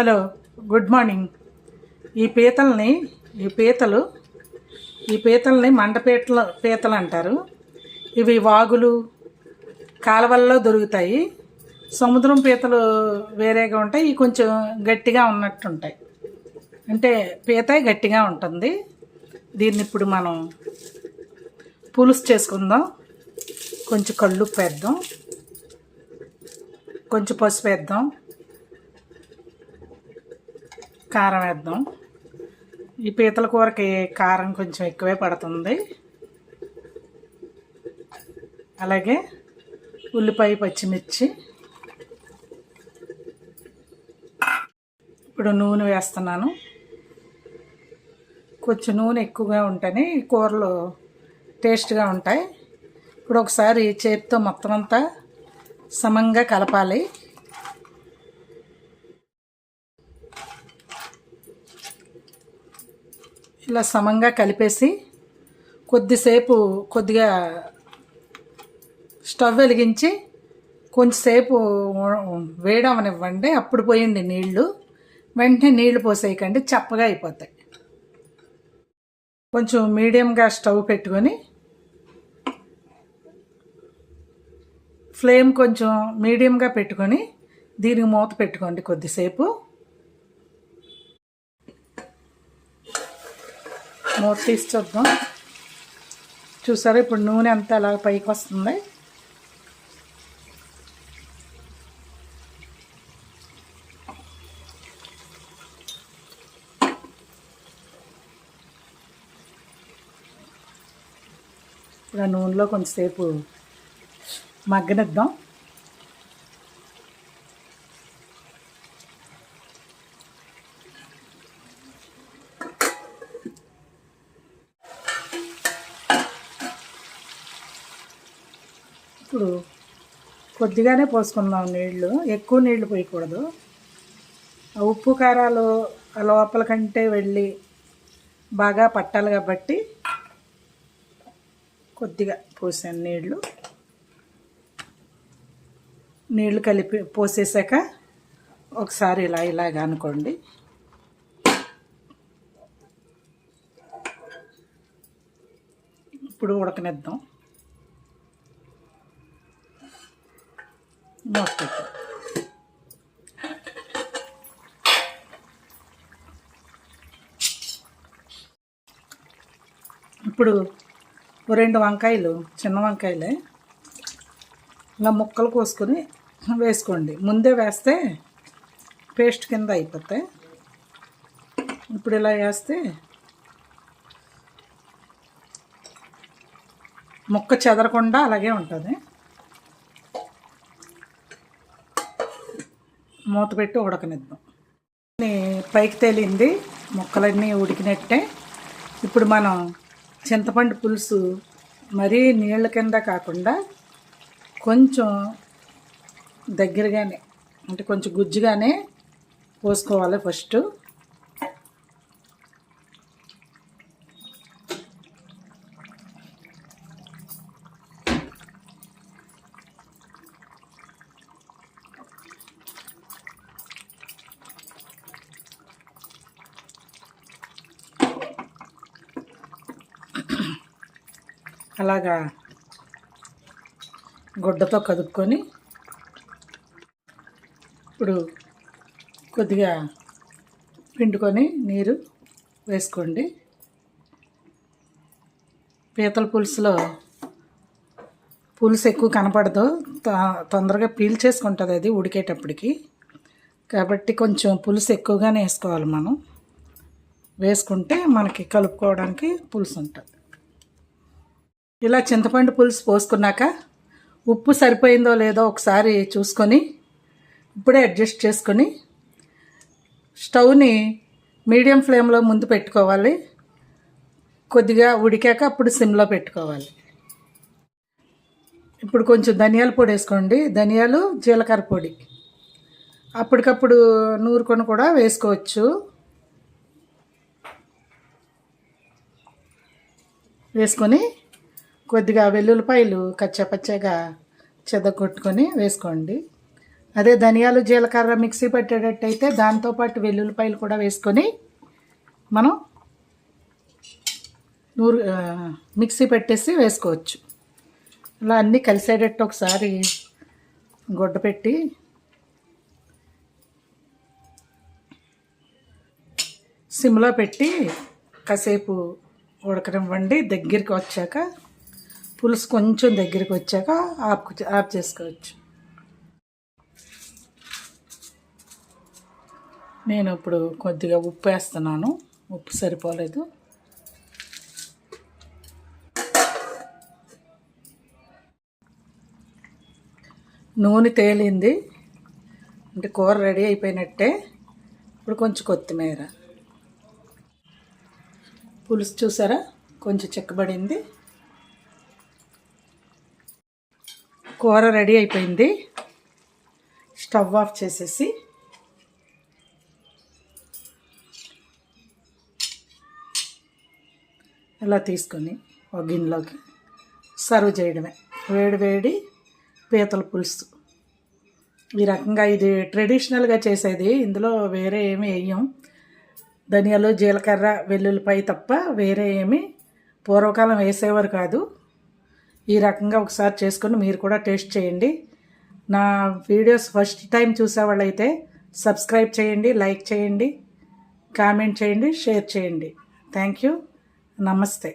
Hello good morning. ఈ పీతల్ని ఈ పీతలు ఈ పీతల్ని మండపీటల పీతలు అంటారు ఇవి వాగులు కాలువల్లో దొరుకుతాయి. సముద్రం పీతలు వేరేగా ఉంటాయి ఇవి కొంచెం గట్టిగా ఉన్నట్టు ఉంటాయి అంటే పీత గట్టిగా ఉంటుంది. దీన్ని ఇప్పుడు మనం పులుసు చేసుకుందాం. కొంచెం కళ్ళు వేద్దాం కొంచెం పసుపు వేద్దాం. కారం వేద్దాం. ఈ పీతల కూరకి కారం కొంచెం ఎక్కువే పడుతుంది. అలాగే ఉల్లిపాయ పచ్చిమిర్చి. ఇప్పుడు నూనె వేస్తున్నాను. కొంచెం నూనె ఎక్కువగా ఉంటేనే ఈ కూరలు టేస్ట్గా ఉంటాయి. ఇప్పుడు ఒకసారి చేతితో మొత్తం అంతా సమంగా కలపాలి. ఇలా సమంగా కలిపేసి కొద్దిసేపు కొద్దిగా స్టవ్ వెలిగించి కొంచెంసేపు వేడవనివ్వండి. అప్పుడు పోయండి నీళ్ళు. వెంటనే నీళ్ళు పోసేయకండి. చప్పగా అయిపోతాయి. కొంచెం మీడియంగా స్టవ్ పెట్టుకొని ఫ్లేమ్ కొంచెం మీడియంగా పెట్టుకొని దీనికి మూత పెట్టుకోండి కొద్దిసేపు. మూత తీసి చూద్దాం. చూసారా? ఇప్పుడు నూనె అంతా అలా పైకి వస్తుంది. ఇప్పుడు ఆ నూనెలో కొంచెంసేపు మగ్గనిద్దాం. ఇప్పుడు కొద్దిగానే పోసుకుందాం నీళ్ళు ఎక్కువ నీళ్ళు పోయకూడదు. ఆ ఉప్పు కారాలు ఆ లోపల కంటే వెళ్ళి బాగా పట్టాలి కాబట్టి కొద్దిగా పోసాను నీళ్ళు నీళ్ళు కలిపి పోసేసాక ఒకసారి ఇలా ఇలాగ అనుకోండి. ఇప్పుడు ఉడకనిద్దాం. మూత పెట్టు. ఇప్పుడు రెండు వంకాయలు చిన్న వంకాయలే. ఇలా ముక్కలు కోసుకొని వేసుకోండి. ముందే వేస్తే పేస్ట్ కింద అయిపోతాయి. ఇప్పుడు ఇలా వేస్తే ముక్క చెదరకుండా అలాగే ఉంటుంది. మూత పెట్టి ఉడకనిద్దాం. పైకి తేలింది ముక్కలన్నీ ఉడికినట్టే. ఇప్పుడు మనం చింతపండు పులుసు మరీ నీళ్ళ కింద కాకుండా కొంచెం దగ్గరగానే అంటే కొంచెం గుజ్జుగానే పోసుకోవాలి ఫస్ట్. అలాగా గుడ్డతో కదుపుకొని ఇప్పుడు కొద్దిగా పిండుకొని నీరు వేసుకోండి. పీతల పులుసులో పులుసు ఎక్కువ కనపడదు. త- తొందరగా పీల్చేసుకుంటుంది అది ఉడికేటప్పటికి. కాబట్టి కొంచెం పులుసు ఎక్కువగానే వేసుకోవాలి మనం. వేసుకుంటే మనకి కలుపుకోవడానికి పులుసు ఉంటుంది. ఇలా చింతపండు పులుసు పోసుకున్నాక ఉప్పు సరిపోయిందో లేదో ఒకసారి చూసుకొని ఇప్పుడే అడ్జస్ట్ చేసుకొని స్టవ్ని మీడియం ఫ్లేమ్లో ముందు పెట్టుకోవాలి. కొద్దిగా ఉడికాక అప్పుడు సిమ్లో పెట్టుకోవాలి. ఇప్పుడు కొంచెం ధనియాల పొడి వేసుకోండి. ధనియాలు జీలకర్ర పొడి. అప్పటికప్పుడు నూరుకొని కూడా వేసుకోవచ్చు. వేసుకొని కొద్దిగా వెల్లుల్లిపాయలు కచ్చపచ్చగా చెదగొట్టుకొని వేసుకోండి. అదే ధనియాలు జీలకర్ర మిక్సీ పెట్టేటట్టయితే దాంతోపాటు వెల్లుల్లిపాయలు కూడా వేసుకొని మనం నూరు మిక్సీ పెట్టేసి వేసుకోవచ్చు. ఇలా అన్నీ కలిసేటట్టు ఒకసారి గుడ్డ పెట్టి సిమ్లో పెట్టి కాసేపు ఉడకనివ్వండి. దగ్గరికి వచ్చాక పులుసు కొంచెం దగ్గరికి వచ్చాక ఆపు ఆఫ్ చేసుకోవచ్చు. నేను ఇప్పుడు కొద్దిగా ఉప్పు వేస్తున్నాను. ఉప్పు సరిపోలేదు. నూనె తేలింది. అంటే కూర రెడీ అయిపోయినట్టే. ఇప్పుడు కొంచెం కొత్తిమీర. పులుసు చూసారా? కొంచెం చిక్కబడింది. కూర రెడీ అయిపోయింది. స్టవ్ ఆఫ్ చేసేసి. ఇలా తీసుకొని ఒక గిన్నెలోకి సర్వ్ చేయడమే. వేడి వేడి పీతల పులుసు. ఈ రకంగా ఇది ట్రెడిషనల్గా చేసేది. ఇందులో వేరే ఏమి వేయం. ధనియాలు జీలకర్ర వెల్లుల్లిపాయ తప్ప వేరే ఏమి పూర్వకాలం వేసేవారు కాదు. ఈ రకంగా ఒకసారి చేసుకొని మీరు కూడా టేస్ట్ చేయండి. నా వీడియోస్ ఫస్ట్ టైం చూసేవాళ్ళైతే సబ్స్క్రైబ్ చేయండి లైక్ చేయండి కామెంట్ చేయండి షేర్ చేయండి. Thank you. నమస్తే.